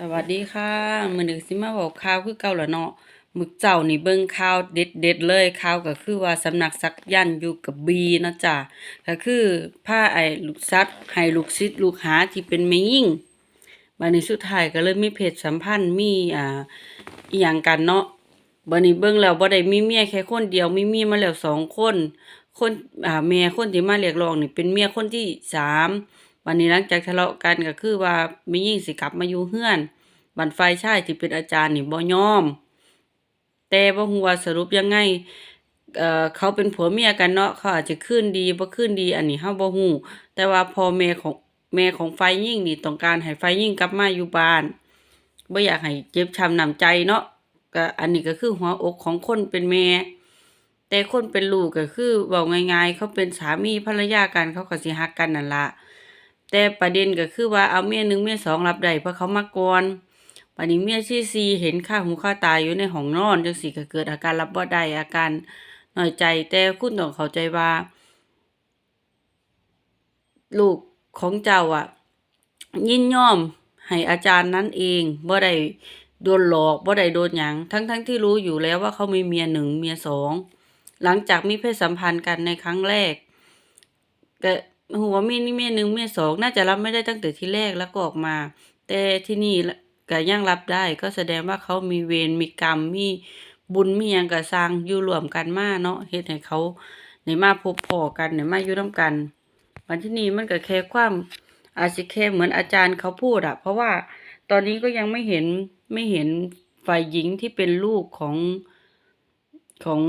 สวัสดีค่ะมื้อนี้สิมาบอกข่าวคือเก่าล้วเนาะมื้อเจ้านี่เบิ่งข่าวเด็ดๆเลยข่าวก็คือว่าสำนักศักยันอยู่กับบีเนาะจ้ะก็คือพาไอ้ลูกซัดให้ลูกศิษย์ลูกหาที่เป็นแม่หญิงบัดนี้สุดท้ายก็เลยมีเพศสัมพันธ์มีอ่าอีหยังกันเนาะบัดนี้เบิ่งแล้วบ่ได้มีเมียแค่คนเดียวมีเมียมาแล้วสองคน คนอ่าแม่คนที่มาเรียกร้องนี่เป็นเมียคนที่สาม วันนี้หลังจากทะเลาะกันก็คือว่าแม่หญิงสิกลับมาอยู่เฮือนบันไฟชายที่เป็นอาจารย์นี่บ่ยอม แต่บ่ฮู้ว่าสรุปยังไงเอ่อเขาเป็นผัวเมียกันเนาะเขาอาจจะคืนดีบ่คืนดี อันนี้เฮาบ่ฮู้แต่ว่าพ่อแม่ของแม่ของฝ่ายหญิงนี่ต้องการให้ฝ่ายหญิงกลับมาอยู่บ้านบ่อยากให้เจ็บช้ำน้ำใจเนาะก็อันนี้ก็คือหัวอกของคนเป็นแม่แต่คนเป็นลูกก็คือเว้าง่ายๆ เขาเป็นสามีภรรยากันเขาก็สิฮักกันนั่นล่ะ แต่ประเด็นก็คือว่าเอาเมียหนึ่งเมียสองรับได้เพราะเขามาก่อนบัดนี้เมียที่สี่เห็นค่าหูค่าตาอยู่ในห้องนอนจังซี่ก็เกิดอาการรับบ่ได้อาการหน้อยใจ แต่คุณต้องเข้าใจว่า ลูกของเจ้าอะ ยินยอมให้อาจารย์นั้นเองบ่ได้โดนหลอกบ่ได้โดนหยังทั้งๆที่รู้อยู่แล้วว่าเขามีเมียหนึ่งเมียสองหลังจากมีเพศสัมพันธ์กันในครั้งแรกก็ หัวามีนี่เมียหนึ่งเมียสองน่าจะรับไม่ได้ตั้งแต่ที่แรกแล้วก็ออกมา แต่ที่นี่ก็ยังรับได้ ก็แสดงว่าเขามีเวรมีกรรมมีบุญมีหยังก็สร้างอยู่รวมกันมาเนาะเฮ็ดให้เขาได้มาพบพอกันได้มาอยู่นํกันวันที่นี้มันก็แค่ความอาจจะแค่เหมือนอาจารย์เขาพูดอะเพราะว่าตอนนี้ก็ยังไม่เห็นไม่เห็นฝ่ายหญิงที่เป็นลูกของ ของ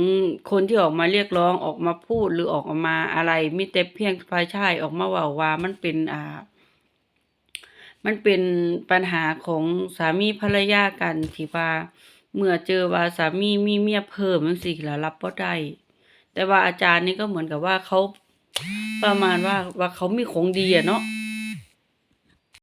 คนที่ออกมาเรียกร้องออกมาพูดหรือออกมาอะไรมีแต่เพียงฝ่ายชายออกมาว่าว่ามันเป็นอ่า มันเป็นปัญหาของสามีภรรยากันที่ว่าเมื่อเจอว่าสามีมีเมียเพิ่มจังซี่แล้วรับบ่ได้แต่ว่าอาจารย์นี่ก็เหมือนกับว่าเขาประมาณว่าว่าเขามีของดีอะเนาะ